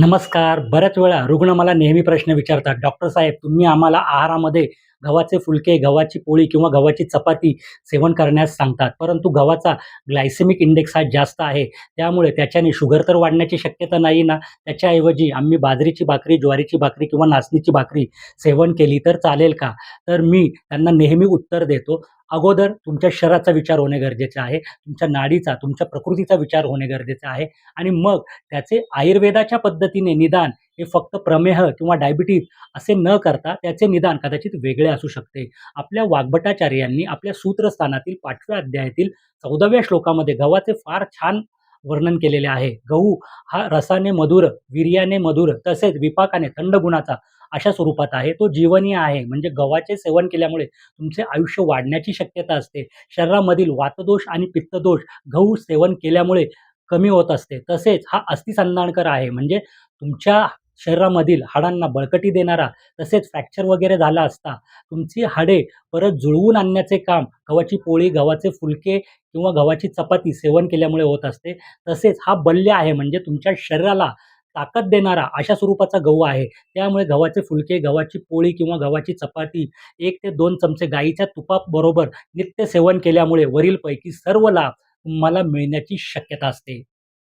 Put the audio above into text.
नमस्कार. बऱ्याच वेळा रुग्ण मला नेहमी प्रश्न विचारतात. डॉक्टर साहेब तुम्ही आम्हाला आहारामध्ये गव्हाचे फुलके गव्हाची पोळी किंवा गव्हाची चपाती सेवन करण्यास सांगतात. परंतु गव्हाचा ग्लायसेमिक इंडेक्स हा जास्त आहे. त्यामुळे त्याच्याने शुगर तर वाढण्याची शक्यता नाही ना? त्याच्याऐवजी आम्ही बाजरीची भाकरी ज्वारीची भाकरी किंवा नाचणीची भाकरी सेवन केली तर चालेल का? तर मी त्यांना नेहमी उत्तर देतो अगोदर तुमच्या शरीराचा विचार होणे गरजेचे आहे तुमच्या नाडीचा तुमच्या प्रकृतीचा विचार होणे गरजेचे आहे आणि मग त्याचे आयुर्वेदाच्या पद्धतीने निदान हे फक्त प्रमेह किंवा डायबिटीज असे न करता त्याचे निदान कदाचित वेगळे असू शकते. आपल्या वाग्भटाचार्यांनी आपल्या सूत्रस्थानातील पाचव्या अध्यायातील चौदाव्या श्लोकामध्ये गव्हाचे फार छान वर्णन केलेले आहे. गहू हा रसाने मधुर वीर्याने मधुर तसेच विपाकाने थंड गुणाचा अशा स्वरूपात आहे. तो जीवनीय आहे. म्हणजे गव्हाचे सेवन केल्यामुळे तुमचे आयुष्य वाढण्याची शक्यता असते. शरीरामधील वातदोष आणि पित्तदोष गहू सेवन केल्यामुळे कमी होत असते. तसेच हा अस्थिसंधानकर आहे. म्हणजे तुमच्या शरीरामधील हाडांना बळकटी देणारा तसेच फ्रॅक्चर वगैरे झाला असता तुमची हाडे परत जुळवून आणण्याचे काम गव्हाची पोळी गव्हाचे फुलके किंवा गव्हाची चपाती सेवन केल्यामुळे होत असते. तसेच हा बल्य आहे म्हणजे तुमच्या शरीराला ताकद देणारा अशा स्वरूपाचा गहू आहे. त्यामुळे गव्हाचे फुलके गव्हाची पोळी किंवा गव्हाची चपाती एक ते दोन चमचे गाईच्या तुपाबरोबर नित्य सेवन केल्यामुळे वरीलपैकी सर्व लाभ तुम्हाला मिळण्याची शक्यता असते.